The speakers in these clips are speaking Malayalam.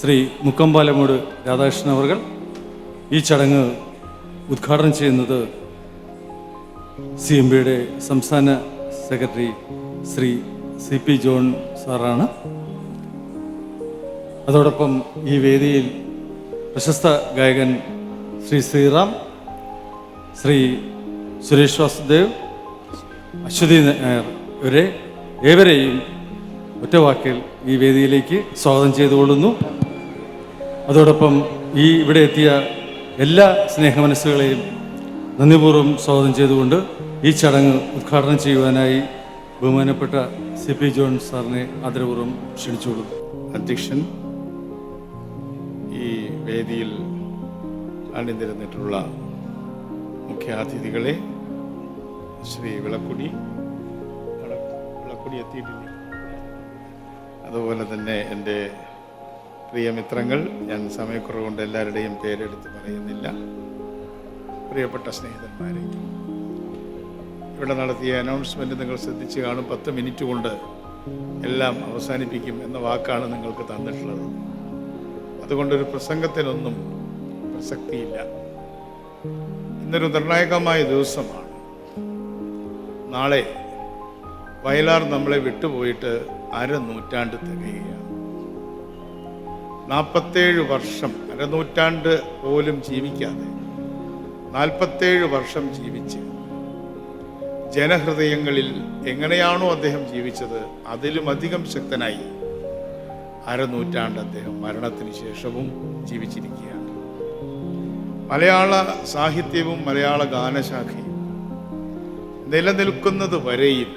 ശ്രീ മുക്കമ്പാലമൂട് രാധാകൃഷ്ണൻ അവർ ഈ ചടങ്ങ് ഉദ്ഘാടനം ചെയ്യുന്നത് സി എം പിയുടെ സംസ്ഥാന secretary Shri C P John സാറാണ്. അതോടൊപ്പം ഈ വേദിയിൽ പ്രശസ്ത ഗായകൻ ശ്രീ ശ്രീറാം ശ്രീ സുരേഷ് വാസുദേവ് അശ്വതി നായർ ഇവരെ ഏവരെയും ഒറ്റവാക്കിൽ ഈ വേദിയിലേക്ക് സ്വാഗതം ചെയ്തുകൊള്ളുന്നു. അതോടൊപ്പം ഈ ഇവിടെ എത്തിയ എല്ലാ സ്നേഹമനസ്സുകളെയും നന്ദിപൂർവം സ്വാഗതം ചെയ്തുകൊണ്ട് ഈ ചടങ്ങ് ഉദ്ഘാടനം ചെയ്യുവാനായി ബഹുമാനപ്പെട്ട സി പി ജോൺ സാറിനെ ആദരപൂർവം ക്ഷണിച്ചുകൊള്ളുന്നു. അധ്യക്ഷൻ ഈ വേദിയിൽ അണിനിരന്നിട്ടുള്ള മുഖ്യാതിഥികളെ ശ്രീ വിളക്കുടി വിള- വിളക്കുടി എത്തിയിട്ടില്ല? അതുപോലെ തന്നെ എന്റെ പ്രിയ മിത്രങ്ങൾ ഞാൻ സമയക്കുറവ് കൊണ്ട് എല്ലാവരുടെയും പേരെടുത്ത് പറയുന്നില്ല. പ്രിയപ്പെട്ട സ്നേഹിതന്മാരെ ഇവിടെ നടത്തിയ അനൗൺസ്മെന്റ് നിങ്ങൾ ശ്രദ്ധിച്ച് കാണും. പത്ത് മിനിറ്റ് കൊണ്ട് എല്ലാം അവസാനിപ്പിക്കും എന്ന വാക്കാണ് നിങ്ങൾക്ക് തന്നിട്ടുള്ളത്. അതുകൊണ്ടൊരു പ്രസംഗത്തിനൊന്നും പ്രസക്തിയില്ല. ഇന്നൊരു നിർണായകമായ ദിവസമാണ്. നാളെ വയലാർ നമ്മളെ വിട്ടുപോയിട്ട് അരനൂറ്റാണ്ട് തികയുകയാണ്. നാൽപ്പത്തേഴ് വർഷം അരനൂറ്റാണ്ട് പോലും ജീവിക്കാതെ നാൽപ്പത്തേഴ് വർഷം ജീവിച്ച് ജനഹൃദയങ്ങളിൽ എങ്ങനെയാണോ അദ്ദേഹം ജീവിച്ചത് അതിലും അധികം ശക്തനായി അരനൂറ്റാണ്ട് അദ്ദേഹം മരണത്തിന് ശേഷവും ജീവിച്ചിരിക്കുകയാണ്. മലയാള സാഹിത്യവും മലയാള ഗാനശാഖയും നിലനിൽക്കുന്നത് വരെയും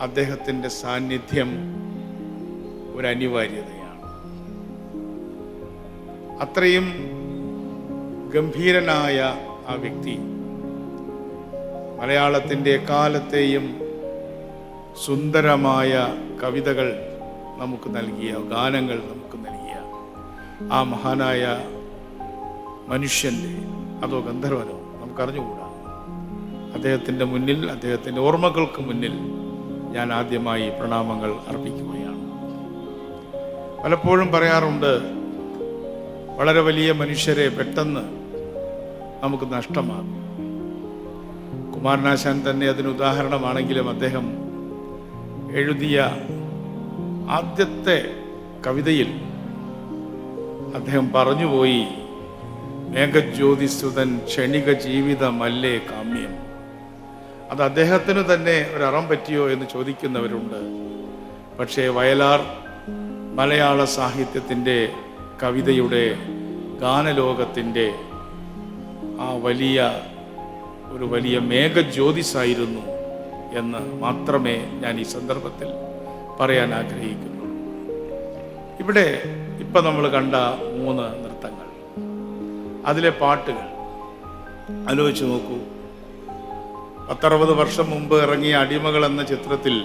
അദ്ദേഹത്തിന്റെ സാന്നിധ്യം ഒരു അനിവാര്യതയാണ് അത്രയും ഗംഭീരനായ ആ വ്യക്തി മലയാളത്തിന്റെ കാലത്തെയും സുന്ദരമായ കവിതകൾ നമുക്ക് നൽകിയ ഗാനങ്ങൾ നമുക്ക് നൽകിയ ആ മഹാനായ മനുഷ്യന്റെ അതോ ഗന്ധർവനോ നമുക്കറിഞ്ഞുകൂടാ. അദ്ദേഹത്തിന്റെ മുന്നിൽ അദ്ദേഹത്തിന്റെ ഓർമ്മകൾക്ക് മുന്നിൽ ഞാൻ ആദ്യമായി പ്രണാമങ്ങൾ അർപ്പിക്കുകയാണ്. പലപ്പോഴും പറയാറുണ്ട് വളരെ വലിയ മനുഷ്യരെ പെട്ടെന്ന് നമുക്ക് നഷ്ടമാകും. കുമാരനാശാൻ തന്നെ അതിന് ഉദാഹരണമാണെങ്കിലും അദ്ദേഹം എഴുതിയ ആദ്യത്തെ കവിതയിൽ അദ്ദേഹം പറഞ്ഞുപോയി മേഘജ്യോതിസുതൻ ക്ഷണിക ജീവിതമല്ലേ കാമ്യം? അത് അദ്ദേഹത്തിന് തന്നെ ഒരു പറ്റിയോ എന്ന് ചോദിക്കുന്നവരുണ്ട്. പക്ഷേ വയലാർ മലയാള സാഹിത്യത്തിന്റെ കവിതയുടെ ഗാനലോകത്തിന്റെ ആ വലിയ ഒരു വലിയ മേഘജ്യോതിസായിരുന്നു എന്ന് മാത്രമേ ഞാൻ ഈ സന്ദർഭത്തിൽ പറയാൻ ആഗ്രഹിക്കുന്നു. ഇവിടെ ഇപ്പം നമ്മൾ കണ്ട മൂന്ന് നൃത്തങ്ങൾ. അതിലെ പാട്ടുകൾ. ആലോചിച്ച് നോക്കൂ. പത്തറുപത് വർഷം മുമ്പ് ഇറങ്ങിയ അടിമകൾ എന്ന ചിത്രത്തിൽ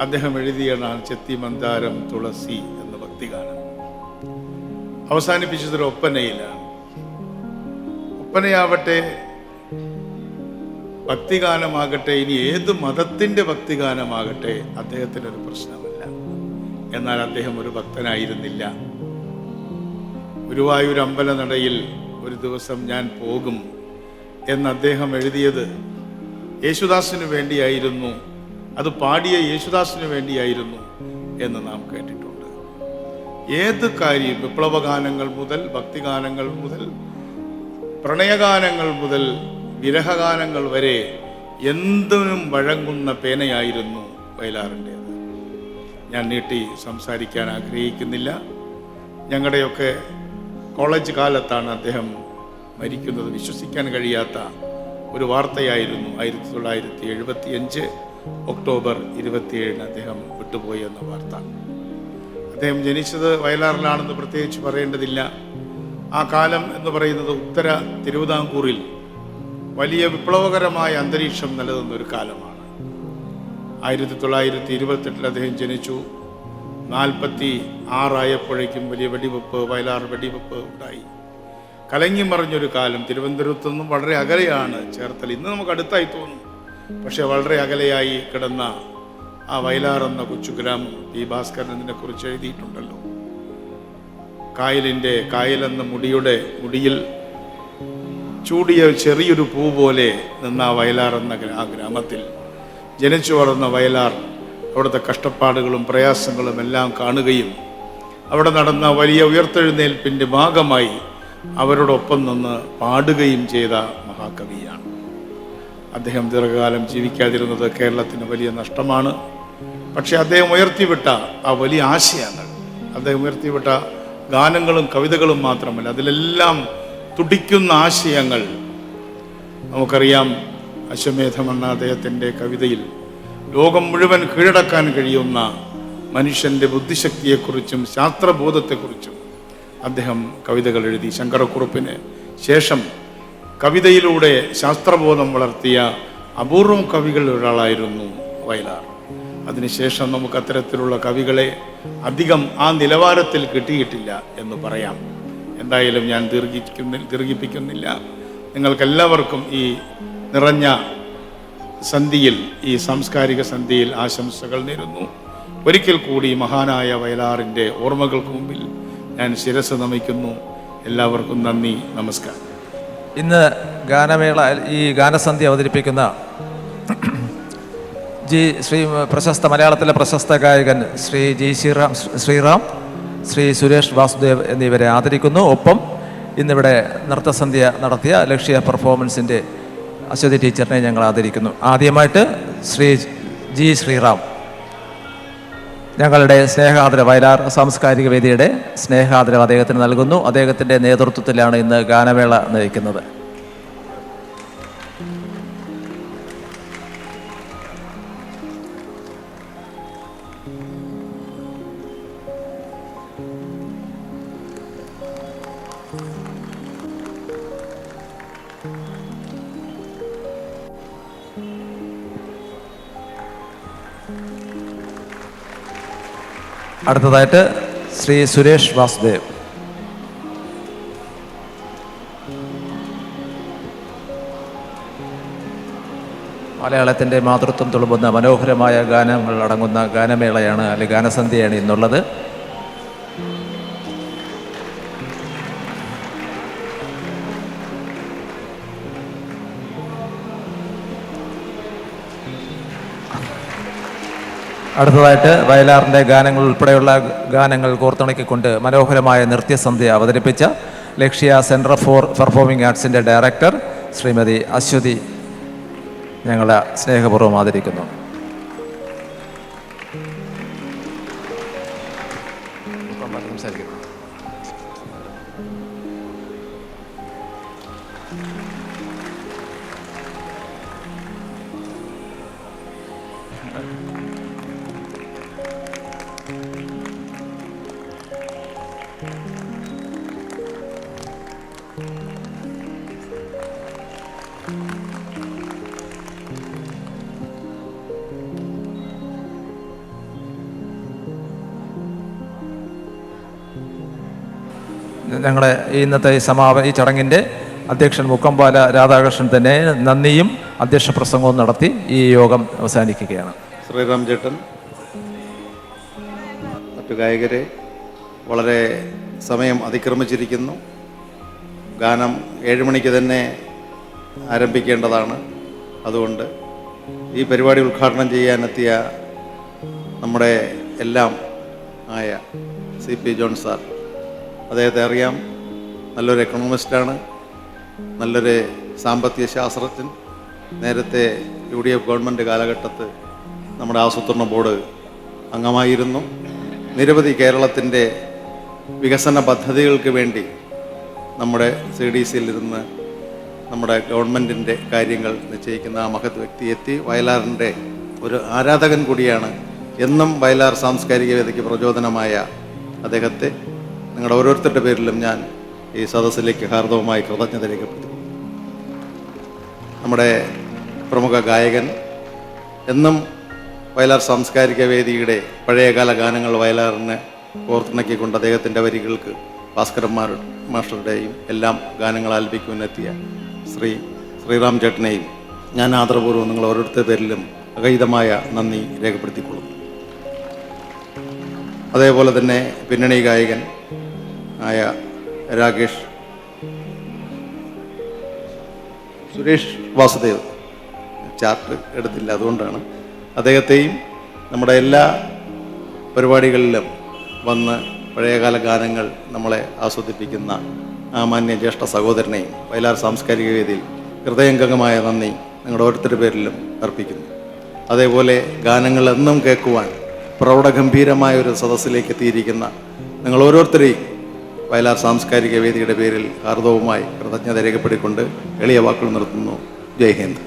അദ്ദേഹം എഴുതിയതാണ് ചെത്തി മന്ദാരം തുളസി എന്ന ഭക്തിഗാനം അവസാനിപ്പിച്ചതൊരു ഒപ്പനയിലാണ്. ഒപ്പനയാവട്ടെ ഭക്തിഗാനമാകട്ടെ ഇനി ഏത് മതത്തിന്റെ ഭക്തിഗാനമാകട്ടെ അദ്ദേഹത്തിന് ഒരു പ്രശ്നമല്ല. എന്നാൽ അദ്ദേഹം ഒരു ഭക്തനായിരുന്നില്ല. ഗുരുവായൂർ അമ്പലനടയിൽ ഒരു ദിവസം ഞാൻ പോകും. എന്ന് അദ്ദേഹം എഴുതിയത് യേശുദാസിന് വേണ്ടിയായിരുന്നു. അത് പാടിയ യേശുദാസിന് വേണ്ടിയായിരുന്നു എന്ന് നാം കേട്ടിട്ടുണ്ട്. ഏത് കാര്യം വിപ്ലവഗാനങ്ങൾ മുതൽ ഭക്തിഗാനങ്ങൾ മുതൽ പ്രണയഗാനങ്ങൾ മുതൽ വിരഹഗാനങ്ങൾ വരെ എന്തിനും വഴങ്ങുന്ന പേനയായിരുന്നു വയലാറിന്റേത്. ഞാൻ നീട്ടി സംസാരിക്കാൻ ആഗ്രഹിക്കുന്നില്ല. ഞങ്ങളുടെയൊക്കെ കോളേജ് കാലത്താണ് അദ്ദേഹം മരിക്കുന്നത് വിശ്വസിക്കാൻ കഴിയാത്ത ഒരു വാർത്തയായിരുന്നു ആയിരത്തി തൊള്ളായിരത്തി എഴുപത്തി അഞ്ച് ഒക്ടോബർ ഇരുപത്തിയേഴിന് അദ്ദേഹം വിട്ടുപോയി എന്ന വാർത്ത. അദ്ദേഹം ജനിച്ചത് വയലാറിലാണെന്ന് പ്രത്യേകിച്ച് പറയേണ്ടതില്ല. ആ കാലം എന്ന് പറയുന്നത് ഉത്തര തിരുവിതാംകൂറിൽ വലിയ വിപ്ലവകരമായ അന്തരീക്ഷം നിലനിന്ന ഒരു കാലമാണ്. ആയിരത്തി തൊള്ളായിരത്തി ഇരുപത്തെട്ടിൽ അദ്ദേഹം ജനിച്ചു. നാൽപ്പത്തി ആറായപ്പോഴേക്കും വലിയ വെടിവെപ്പ് വയലാർ വെടിവെപ്പ് ഉണ്ടായി. കലങ്ങി മറിഞ്ഞൊരു കാലം തിരുവനന്തപുരത്തു നിന്നും വളരെ അകലെയാണ് ചേർത്തല. ഇന്ന് നമുക്ക് അടുത്തായി തോന്നും. പക്ഷേ വളരെ അകലെയായി കിടന്ന ആ വയലാർ എന്ന കൊച്ചു ഗ്രാമം പി ഭാസ്കരൻ കുറിച്ച് എഴുതിയിട്ടുണ്ടല്ലോ. കായലിന്റെ കായലെന്ന മുടിയുടെ മുടിയിൽ ചൂടിയ ചെറിയൊരു പൂ പോലെ നിന്ന ആ വയലാർ എന്ന ആ ഗ്രാമത്തിൽ ജനിച്ചു വളർന്ന വയലാർ അവിടുത്തെ കഷ്ടപ്പാടുകളും പ്രയാസങ്ങളും എല്ലാം കാണുകയും അവിടെ നടന്ന വലിയ ഉയർത്തെഴുന്നേൽപ്പിന്റെ ഭാഗമായി അവരോടൊപ്പം നിന്ന് പാടുകയും ചെയ്ത മഹാകവിയാണ്. അദ്ദേഹം ദീർഘകാലം ജീവിക്കാതിരുന്നത് കേരളത്തിന് വലിയ നഷ്ടമാണ്. പക്ഷേ അദ്ദേഹം ഉയർത്തിവിട്ട ആ വലിയ ആശയങ്ങൾ അദ്ദേഹം ഉയർത്തിവിട്ട ഗാനങ്ങളും കവിതകളും മാത്രമല്ല അതിലെല്ലാം തുടിക്കുന്ന ആശയങ്ങൾ നമുക്കറിയാം. അശ്വമേധമെന്ന അദ്ദേഹത്തിന്റെ കവിതയിൽ ലോകം മുഴുവൻ കീഴടക്കാൻ കഴിയുന്ന മനുഷ്യന്റെ ബുദ്ധിശക്തിയെക്കുറിച്ചും ശാസ്ത്രബോധത്തെക്കുറിച്ചും അദ്ദേഹം കവിതകൾ എഴുതി. ശങ്കരക്കുറുപ്പിന് ശേഷം കവിതയിലൂടെ ശാസ്ത്രബോധം വളർത്തിയ അപൂർവം കവികളിൽ ഒരാളായിരുന്നു വയലാർ. അതിനുശേഷം നമുക്ക് അത്തരത്തിലുള്ള കവികളെ അധികം ആ നിലവാരത്തിൽ കിട്ടിയിട്ടില്ല എന്ന് പറയാം. എന്തായാലും ഞാൻ ദീർഘിക്കുന്ന ദീർഘിപ്പിക്കുന്നില്ല. നിങ്ങൾക്കെല്ലാവർക്കും ഈ നിറഞ്ഞ സന്ധിയിൽ ഈ സാംസ്കാരിക സന്ധിയിൽ ആശംസകൾ നേരുന്നു. ഒരിക്കൽ കൂടി മഹാനായ വയലാറിന്റെ ഓർമ്മകൾക്ക് മുമ്പിൽ ഞാൻ ശിരസ് നമിക്കുന്നു. എല്ലാവർക്കും നന്ദി. നമസ്കാരം. ഇന്ന് ഗാനമേള ഈ ഗാനസന്ധ്യ അവതരിപ്പിക്കുന്ന ജി ശ്രീ പ്രശസ്ത മലയാളത്തിലെ പ്രശസ്ത ഗായകൻ ശ്രീ ജി ശ്രീറാം ശ്രീറാം ശ്രീ സുരേഷ് വാസുദേവ് എന്നിവരെ ആദരിക്കുന്നു. ഒപ്പം ഇന്നിവിടെ നൃത്തസന്ധ്യ നടത്തിയ ലക്ഷ്യ പെർഫോമൻസിന്റെ അശ്വതി ടീച്ചറിനെ ഞങ്ങൾ ആദരിക്കുന്നു. ആദ്യമായിട്ട് ശ്രീ ജി ശ്രീറാം. ഞങ്ങളുടെ സ്നേഹാദര വയലാർ സാംസ്കാരിക വേദിയുടെ സ്നേഹാദരവ് അദ്ദേഹത്തിന് നൽകുന്നു. അദ്ദേഹത്തിന്റെ നേതൃത്വത്തിലാണ് ഇന്ന് ഗാനമേള നയിക്കുന്നത്. അടുത്തതായിട്ട് ശ്രീ സുരേഷ് വാസുദേവ്. മലയാളത്തിന്റെ മാതൃത്വം തുളുമ്പുന്ന മനോഹരമായ ഗാനങ്ങൾ അടങ്ങുന്ന ഗാനമേളയാണ് അല്ലെങ്കിൽ ഗാനസന്ധ്യയാണ് ഇന്നുള്ളത്. അടുത്തതായിട്ട് വയലാറിന്റെ ഗാനങ്ങൾ ഉൾപ്പെടെയുള്ള ഗാനങ്ങൾ കോർത്തിണക്കിക്കൊണ്ട് മനോഹരമായ നൃത്യസന്ധ്യ അവതരിപ്പിച്ച ലക്ഷ്യ സെന്റർ ഫോർ പെർഫോമിംഗ് ആർട്സിന്റെ ഡയറക്ടർ ശ്രീമതി അശ്വതി ഞങ്ങളെ സ്നേഹപൂർവം ആദരിക്കുന്നു. സംസാരിക്കുന്നു ഞങ്ങളുടെ ഇന്നത്തെ ഈ സമാപന ഈ ചടങ്ങിന്റെ അധ്യക്ഷൻ മുക്കമ്പാല രാധാകൃഷ്ണൻ തന്നെ നന്ദിയും അധ്യക്ഷ പ്രസംഗവും നടത്തി ഈ യോഗം അവസാനിക്കുകയാണ്. ശ്രീറാം ചേട്ടൻ മറ്റു ഗായകരെ വളരെ സമയം അതിക്രമിച്ചിരിക്കുന്നു. ഗാനം ഏഴ് മണിക്ക് തന്നെ ആരംഭിക്കേണ്ടതാണ്. അതുകൊണ്ട് ഈ പരിപാടി ഉദ്ഘാടനം ചെയ്യാനെത്തിയ നമ്മുടെ എല്ലാം ആയ സി പി ജോൺ സാർ അദ്ദേഹത്തെ അറിയാം. നല്ലൊരു എക്കണോമിസ്റ്റാണ് നല്ലൊരു സാമ്പത്തിക ശാസ്ത്രജ്ഞൻ. നേരത്തെ യു ഡി എഫ് ഗവൺമെന്റ് കാലഘട്ടത്ത് നമ്മുടെ ആസൂത്രണ ബോർഡ് അംഗമായിരുന്നു. നിരവധി കേരളത്തിന്റെ വികസന പദ്ധതികൾക്ക് വേണ്ടി നമ്മുടെ സി ഡി സിയിൽ ഇരുന്ന് നമ്മുടെ ഗവൺമെന്റിന്റെ കാര്യങ്ങൾ നിശ്ചയിക്കുന്ന ആ മഹത് വ്യക്തി എത്തി വയലാറിന്റെ ഒരു ആരാധകൻ കൂടിയാണ്. എന്നും വയലാർ സാംസ്കാരിക വേദിക്ക് പ്രചോദനമായ അദ്ദേഹത്തെ. നിങ്ങളുടെ ഓരോരുത്തരുടെ പേരിലും ഞാൻ ഈ സദസ്സിലേക്ക് ഹാർദവമായി കൃതജ്ഞത രേഖപ്പെടുത്തുന്നു. നമ്മുടെ പ്രമുഖ ഗായകൻ എന്നും വയലാർ സാംസ്കാരിക വേദിയുടെ പഴയകാല ഗാനങ്ങൾ വയലാറിന് ഓർത്തിണക്കിക്കൊണ്ട് അദ്ദേഹത്തിന്റെ വരികൾക്ക് ഭാസ്കരന്മാർ മാസ്റ്ററുടെയും എല്ലാം ഗാനങ്ങൾ ആലപിക്കുവാനെത്തിയ ശ്രീ ശ്രീറാം ചേട്ടനെയും ഞാൻ ആദരപൂർവം നിങ്ങൾ ഓരോരുത്തരുടെ പേരിലും അഗൈതമായ നന്ദി രേഖപ്പെടുത്തിക്കൊള്ളുന്നു. അതേപോലെ തന്നെ പിന്നണി ഗായകൻ ആയ രാകേഷ്. സുരേഷ് വാസുദേവ്. ചാർട്ട് എടുത്തില്ല അതുകൊണ്ടാണ്. അദ്ദേഹത്തെയും നമ്മുടെ എല്ലാ പരിപാടികളിലും വന്ന് പഴയകാല ഗാനങ്ങൾ നമ്മളെ ആസ്വദിപ്പിക്കുന്ന ആ മാന്യ ജ്യേഷ്ഠ സഹോദരനെയും വയലാർ സാംസ്കാരിക വേദിയിൽ ഹൃദയംഗമായ നന്ദി നിങ്ങളുടെ ഓരോരുത്തരുടെ പേരിലും അർപ്പിക്കുന്നു. അതേപോലെ ഗാനങ്ങൾ എന്നും കേൾക്കുവാൻ പ്രൗഢഗംഭീരമായ ഒരു സദസ്സിലേക്ക് എത്തിയിരിക്കുന്ന നിങ്ങൾ ഓരോരുത്തരെയും വയലാർ സാംസ്കാരിക വേദിയുടെ പേരിൽ ഹാർദവുമായി കൃതജ്ഞത രേഖപ്പെടുത്തിക്കൊണ്ട് എളിയ വാക്കുകൾ നിർത്തുന്നു. ജയ് ഹിന്ദ്.